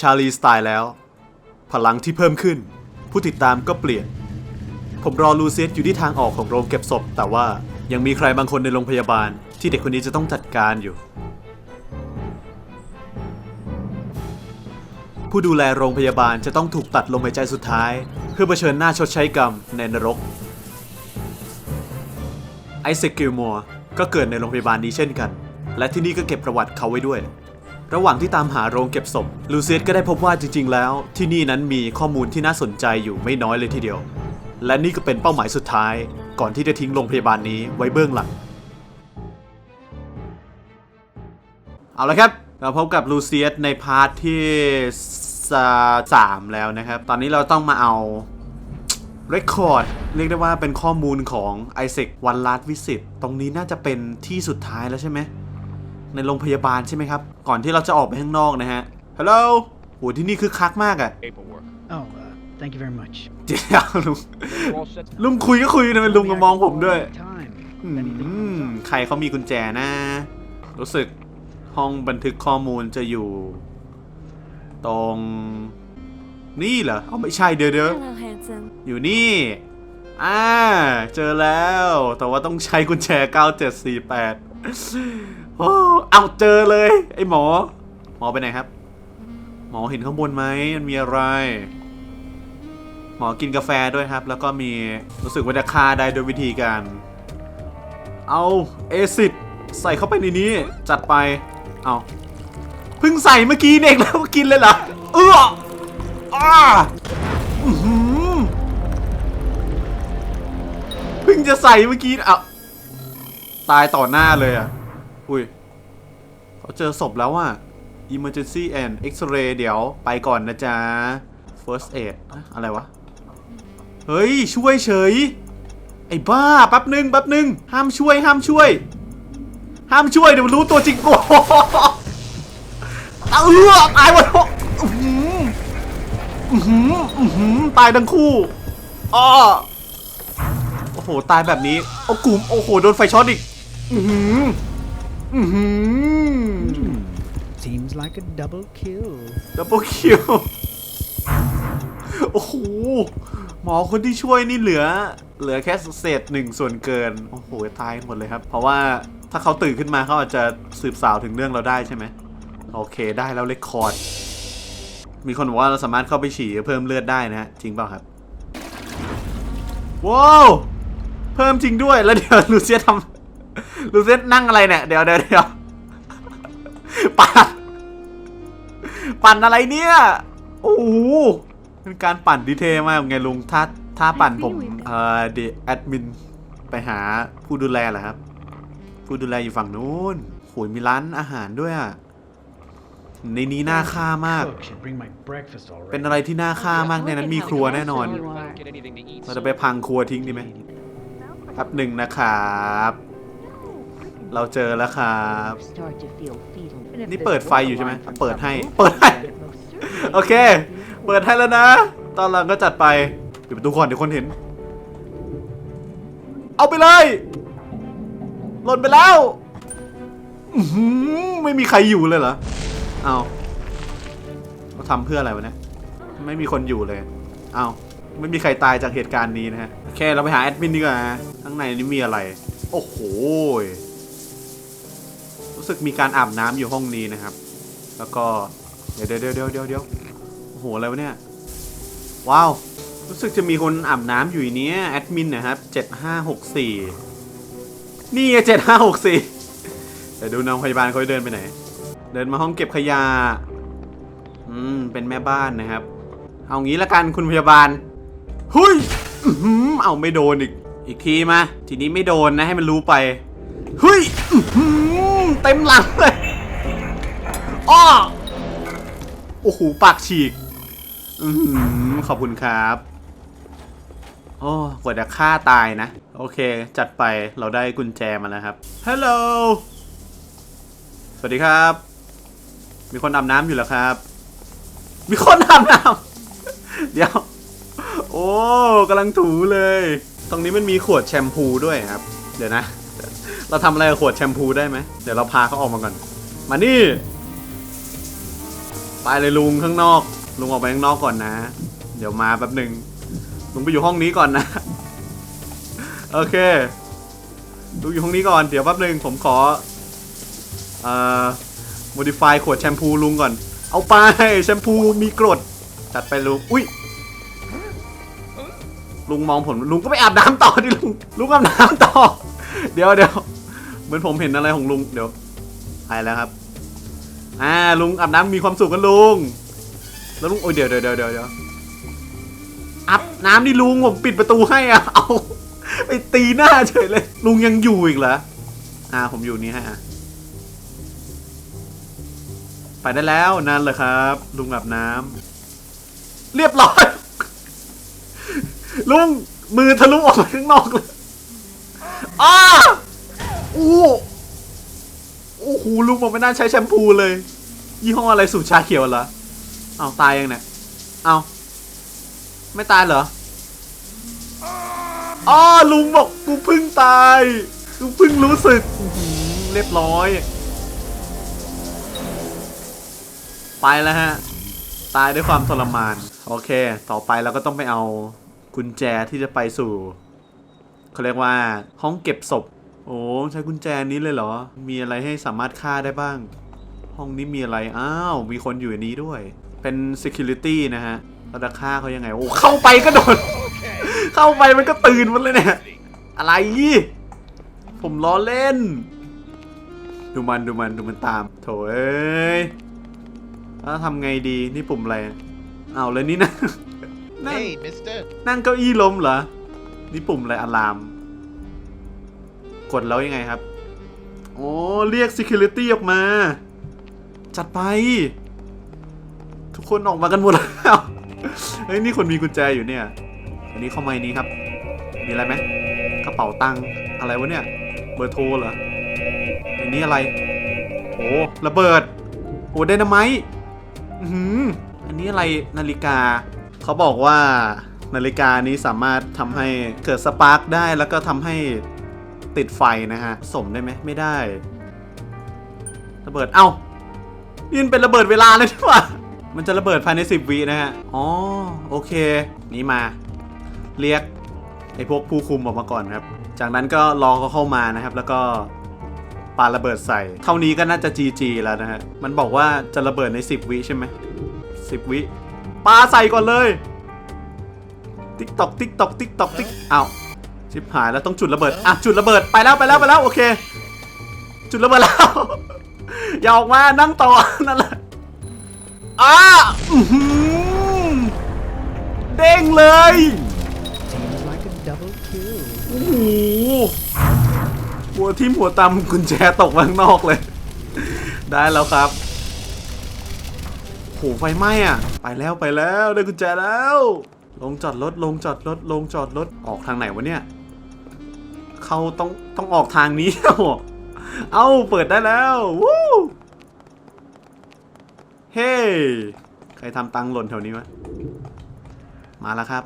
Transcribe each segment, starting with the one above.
ชาลีสไตล์แล้ว พลังที่เพิ่มขึ้น ผู้ติดตามก็เปลี่ยน ผมรอลูเซียสอยู่ที่ทางออกของโรงเก็บศพ แต่ว่ายังมีใครบางคนในโรงพยาบาล ที่เด็กคนนี้จะต้องจัดการอยู่ ผู้ดูแลโรงพยาบาลจะต้องถูกตัดลมหายใจสุดท้าย เพื่อเผชิญหน้าชดใช้กรรมในนรกไอเซคกิลมัวก็เกิดในโรงพยาบาลนี้เช่นกัน และที่นี่ก็เก็บประวัติเขาไว้ด้วย ระหว่างที่ตามหาโรงเก็บศพ ลูเซียสก็ได้พบว่าจริง ๆ แล้ว ที่นี่นั้นมีข้อมูลที่น่าสนใจอยู่ไม่น้อยเลยทีเดียว และนี่ก็เป็นเป้าหมายสุดท้าย ก่อนที่จะทิ้งโรงพยาบาลนี้ไว้เบื้องหลัง เอาละครับ เราพบกับลูเซียสในพาร์ทที่สสามแล้วนะครับ ตอนนี้เราต้องมาเอาเรคคอร์ดเรียกได้ว่าเป็นข้อมูลของไอเซกวันลาดวิสิตตรงนี้น่าจะเป็นที่สุดท้ายแล้วใช่ไหม ในโรงพยาบาลใช่ไหมครับ ก่อนที่เราจะออกไปข้างนอกนะฮะ ฮัลโหลโหที่นี่คือคักมากอะ paperwork. Oh, uh, thank you very much. เดี๋ยวลุง We're all set. ลุงคุยก็คุยนะเป็นลุงก็มองผมด้วย Time. อื If anything ม comes up. ใครเขามีกุญแจนะ รู้สึกห้องบันทึกข้อมูลจะอยู่ ตรง นี่เหรอเอาไม่ใช่เดี๋ยวเดี๋ยว Hello, handsome. อยู่นี่ อ่า เจอแล้ว แต่ว่าต้องใช้กุญแจ 9748 โอ้เอาเจอเลย ไอ้หมอ หมอไปไหนครับ หมอเห็นข้างบนไหมมันมีอะไร หมอกินกาแฟด้วยครับ แล้วก็มีรู้สึกว่าจะฆ่าได้โดยวิธีการ เอาเอซิดใส่เข้าไปในนี้ จัดไป เอาเพิ่งใส่เมื่อกี้เองแล้วกินเลยเหรอเอออ้าเพิ่งจะใส่เมื่อกี้อะตายต่อหน้าเลยอะ อุ้ยเขาเจอศพแล้วอะ emergency and x-ray เดี๋ยวไปก่อนนะจ๊ะ first aid อะไรวะ เฮ้ย ช่วยเฉย ไอ้บ้าแป๊บหนึ่งแป๊บหนึ่งห้ามช่วยห้ามช่วย ห้ามช่วยเดี๋ยวรู้ตัวจริงโอ้เอาเอือตายหมดอื้อหืออื้อหืออื้อหือตายทั้งคู่อ้อโอ้โห ตายแบบนี้ โอ้กลุ่มโอ้โห โดนไฟช็อตอีก อือหือ อือหือ Seems like a double kill. ดับเบิลคิว โอ้โห หมอคนที่ช่วยนี่เหลือ เหลือแค่เศษหนึ่งส่วนเกิน โอ้โห ตายหมดเลยครับ เพราะว่าถ้าเขาตื่นขึ้นมาเขาอาจจะสืบสาวถึงเรื่องเราได้ใช่ไหม โอเคได้แล้วเลคคอร์ด มีคนบอกว่าเราสามารถเข้าไปฉี่เพิ่มเลือดได้นะฮะจริงเปล่าครับ ว้าว เพิ่มจริงด้วย แล้วเดี๋ยวลูเซียทำ ลูเซียนั่งอะไรเนี่ย เดี๋ยวเดี๋ยวเดี๋ยวปั่น ปั่นอะไรเนี่ย โอ้โหเป็นการปั่นดีเทลมากไงลุง ถ้าถ้าปั่นผมเอ่อเดแอดมินไปหาผู้ดูแลเหรอครับ ผู้ดูแลอยู่ฝั่งนู้นโหยมีร้านอาหารด้วยอะในนี้น่าฆ่ามาก Cook should bring my breakfast already. เป็นอะไรที่น่าฆ่ามากในนั้นมีครัวแน่นอน Don't get anything to eat. เราจะไปพังครัวทิ้งดีไหมแป๊บหนึ่งนะครับ เราเจอแล้วครับนี่เปิดไฟอยู่ใช่ไหมเปิดให้ เปิดให้ โอเค เปิดให้แล้วนะ ตอนหลังก็จัดไปปิดประตูก่อนเดี๋ยวคนเห็น เอาไปเลยหล่นไปแล้วไม่มีใครอยู่เลยเหรอ เอาเราทำเพื่ออะไรวะเนี่ย ไม่มีคนอยู่เลย เอาไม่มีใครตายจากเหตุการณ์นี้นะฮะ โอเค เราไปหาแอดมินดีกว่าข้างในนี้มีอะไร โอ้โห รู้สึกมีการอาบน้ำอยู่ห้องนี้นะครับ แล้วก็เดี๋ยวเดี๋ยวเดี๋ยวเดี๋ยวเดี๋ยวโอ้โหอะไรวะเนี่ย ว้าว รู้สึกจะมีคนอาบน้ำอยู่นเนี้ยแอดมินนะครับเจ็ดห้าหกสี่นี่เจ็ดห้าหกสี่เดี๋ยวดูน้องพยาบาลเขาเดินไปไหน เดินมาห้องเก็บขยะ อืม เป็นแม่บ้านนะครับ เอางี้ละกันคุณพยาบาลเฮ้ยอื้อหือเอาไม่โดนอีก อีกทีมา ทีนี้ไม่โดนนะให้มันรู้ไป เฮ้ย เต็มหลังเลยอ้อโอ้โหปากฉีก อือหือขอบคุณครับโอ้กว่าจะฆ่าตายนะ โอเค จัดไปเราได้กุญแจมาแล้วครับฮัลโหลสวัสดีครับ มีคนอาบน้ำอยู่แล้วครับ มีคนอาบน้ำเดี๋ยว โอ้กำลังถูเลย ตรงนี้มันมีขวดแชมพูด้วยครับ เดี๋ยวนะ เราทำอะไรกับขวดแชมพูได้ไหมเดี๋ยวเราพาเขาออกมาก่อน มานี่ ไปเลยลุงข้างนอก ลุงออกไปข้างนอกก่อนนะ เดี๋ยวมาแป๊บหนึ่งลุงไปอยู่ห้องนี้ก่อนนะ โอเคลุงอยู่ห้องนี้ก่อน เดี๋ยวแป๊บหนึ่งผมขอ เอ่อ modify ขวดแชมพูลุงก่อน เอาไปแชมพูมีกรด จัดไปลุง อุ้ยลุงมองผมลุงก็ไปอาบน้ำต่อดิลุงลุงอาบน้ำต่อ เดี๋ยวเดี๋ยว เหมือนผมเห็นอะไรของลุงเดี๋ยวไปแล้วครับ อ่าลุงอาบน้ำมีความสุขกันลุง แล้วลุงโอ้ยเดี๋ยวเดี๋ยวเดี๋ยวเดี๋ยวอาบน้ำดิลุงผมปิดประตูให้อะเอาไปตีหน้าเฉยเลย ลุงยังอยู่อีกเหรออ่าผมอยู่นี่ฮะไปได้แล้วนั่นแหละครับ ลุงอาบน้ำเรียบร้อย ลุงมือทะลุออกมาข้างนอกเลยอ้า โอ้โอ้โหลุงบอกไม่น่าใช้แชมพูเลย ยี่ห้ออะไรสูตรชาเขียวเหรอเอาตายยังเนี่ยเอาไม่ตายเหรออ้อลุงบอกกูเพิ่งตายกูเพิ่งรู้สึกเรียบร้อย ไปแล้วฮะ ตายด้วยความทรมาน โอเค ต่อไปเราก็ต้องไปเอากุญแจที่จะไปสู่เขาเรียกว่าห้องเก็บศพ โอ้ใช้กุญแจนี้เลยเหรอ มีอะไรให้สามารถฆ่าได้บ้าง ห้องนี้มีอะไร อ้าว มีคนอยู่ในนี้ด้วย เป็น security นะฮะเราจะฆ่าเขายังไง โอ้ เข้าไปก็โดน เข้าไปมันก็ตื่นหมันเลยเนี่ย อะไร ผมล้อเล่น ดูมันดูมันดูมันตาม โถเอ้ยแล้วทำไงดี นี่ปุ่มอะไรเอาวเลยนี่นะนั่ง Hey, mister. นั่งเก้าอี้ล้มเหรอ นี่ปุ่มอะไรอะลาม กดแล้วยังไงครับ โอ้เรียก security ออกมา จัดไป ทุกคนออกมากันหมดแล้วเฮ้ยนี่คนมีกุญแจอยู่เนี่ยอันนี้เข้ามาในนี้ครับ มีอะไรไหมกระเป๋าตังค์อะไรวะเนี่ย เบอร์โทรเหรออันนี้อะไร โอ้ระเบิด โอ้ไดนาไมต์อื้อหืออันนี้อะไรนาฬิกา เขาบอกว่านาฬิกานี้สามารถทำให้เกิดสปาร์กได้แล้วก็ทำให้ ติดไฟนะฮะ สมได้ไหมไม่ได้ ระเบิด เอ้านี่มันเป็นระเบิดเวลาเลยที่ว่ามันจะระเบิดภายใน 10วินะฮะ อ๋อ โอเค นี่มา เรียกไอ้พวกผู้คุมออกมาก่อนครับ จากนั้นก็รอเขาเข้ามานะครับ แล้วก็ปาระเบิดใส่ เท่านี้ก็น่าจะ GG แล้วนะฮะ มันบอกว่าจะระเบิดใน 10 วิใช่ไหม10วิปาใส่ก่อนเลย ติ๊กตอกติ๊กตอกติ๊กตอกติ๊กอ้าว ชิบหายแล้วต้องจุดระเบิด อะ จุดระเบิดไปแล้วไปแล้วไปแล้วโอเค จุดระเบิดแล้ว อย่าออกมานั่งต่อนั่นแหละอ้าเด้งเลยโอ้โหหัวทิ่มหัวตำกุญแจตกข้างนอกเลย ได้แล้วครับโหไฟไหม้อะ ไปแล้วไปแล้วได้กุญแจแล้ว ลงจอดรถลงจอดรถลงจอดรถออกทางไหนวะเนี่ย เขาต้องต้องออกทางนี้เอ้าเปิดได้แล้ววู้เฮ้ใครทำตังหล่นแถวนี้วะมาแล้วครับ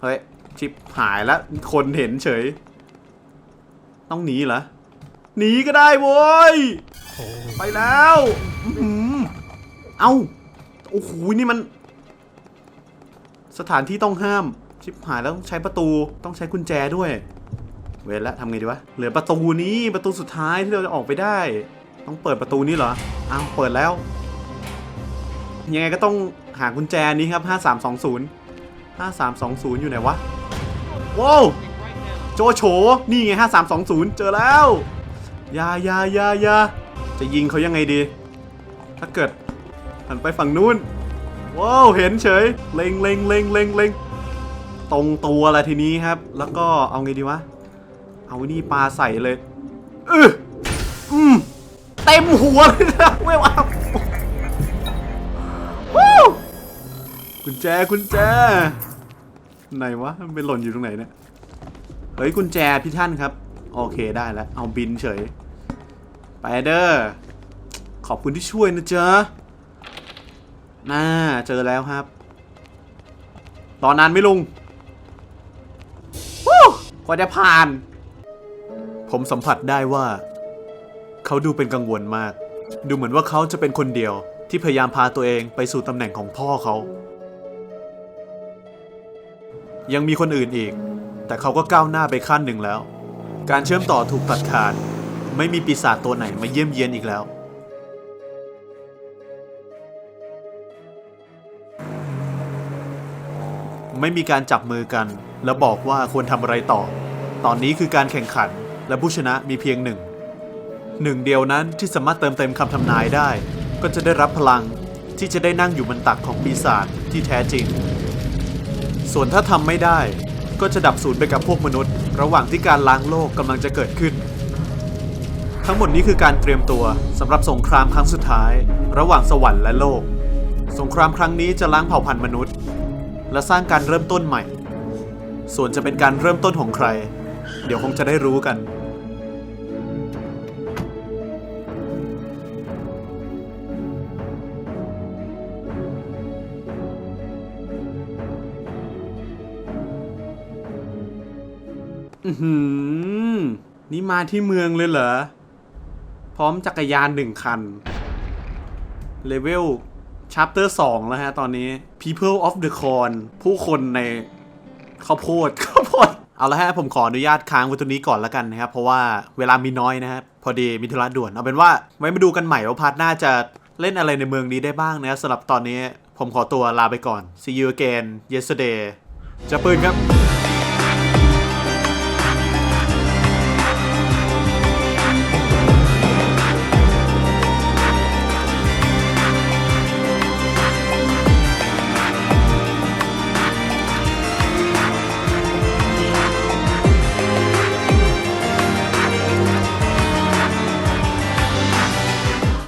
เฮ้ย ชิปหายแล้ว คนเห็นเฉย ต้องหนีเหรอ หนีก็ได้โว้ย ไปแล้วเอ้า โอ้โห นี่มัน สถานที่ต้องห้าม ชิปหายแล้วต้องใช้ประตู ต้องใช้กุญแจด้วย เวรละทำไงดีวะ เหลือประตูนี้ประตูสุดท้ายที่เราจะออกไปได้ ต้องเปิดประตูนี้เหรอ อ้าวเปิดแล้ว ยังไงก็ต้องหากุญแจนี้ครับ 5320 5320 อยู่ไหนวะ ว้าวโจโฉนี่ไง 5320 เจอแล้วยายายายาจะยิงเขายังไงดี ถ้าเกิดหันไปฝั่งนู้น ว้าวเห็นเฉย เล็งเล็งเล็งเล็งเล็งตรงตัวละทีนี้ครับ แล้วก็เอาไงดีวะ เอานี่ปลาใส่เลยอืออืมเต็มหัวเลยนะเว้ยว้าวู้กุญแจกุญแจ ไหนวะ มันเป็นหล่นอยู่ตรงไหนเนี่ย เฮ้ยกุญแจพี่ท่านครับ โอเคได้แล้ว เอาบินเฉย ไปเด้อ ขอบคุณที่ช่วยนะจ๊ะน่าเจอแล้วครับรอนานไม่ลุงกว่าจะผ่าน ผมสัมผัสได้ว่า เขาดูเป็นกังวลมาก ดูเหมือนว่าเขาจะเป็นคนเดียวที่พยายามพาตัวเองไปสู่ตำแหน่งของพ่อเขา ยังมีคนอื่นอีก แต่เขาก็ก้าวหน้าไปขั้นหนึ่งแล้ว การเชื่อมต่อถูกตัดขาด ไม่มีปีศาจตัวไหนมาเยี่ยมเยียนอีกแล้ว ไม่มีการจับมือกัน แล้วบอกว่าควรทำอะไรต่อ ตอนนี้คือการแข่งขัน และผู้ชนะมีเพียงหนึ่ง หนึ่งเดียวนั้นที่สามารถเติมเต็มคำทำนายได้ ก็จะได้รับพลังที่จะได้นั่งอยู่บนตักของปีศาจที่แท้จริง ส่วนถ้าทำไม่ได้ ก็จะดับสูญไปกับพวกมนุษย์ ระหว่างที่การล้างโลกกำลังจะเกิดขึ้น ทั้งหมดนี้คือการเตรียมตัวสำหรับสงครามครั้งสุดท้าย ระหว่างสวรรค์และโลก สงครามครั้งนี้จะล้างเผ่าพันธุ์มนุษย์ และสร้างการเริ่มต้นใหม่ ส่วนจะเป็นการเริ่มต้นของใคร เดี๋ยวคงจะได้รู้กัน อือหือ นี่มาที่เมืองเลยเหรอ พร้อมจักรยานหนึ่งคัน เลเวลชัปเตอร์สองแล้วฮะตอนนี้ People of the Corn ผู้คนในข้าโพดข้าวโพด เอาละฮะผมขออนุญาตค้างไว้ตรงนี้ก่อนแล้วกันนะครับ เพราะว่าเวลามีน้อยนะครับพอดีมีธุระด่วนเอาเป็นว่าไว้มาดูกันใหม่ว่าพาร์ทหน้าจะเล่นอะไรในเมืองนี้ได้บ้างนะครับสำหรับตอนนี้ผมขอตัวลาไปก่อน see you again yesterday จะปืนครับ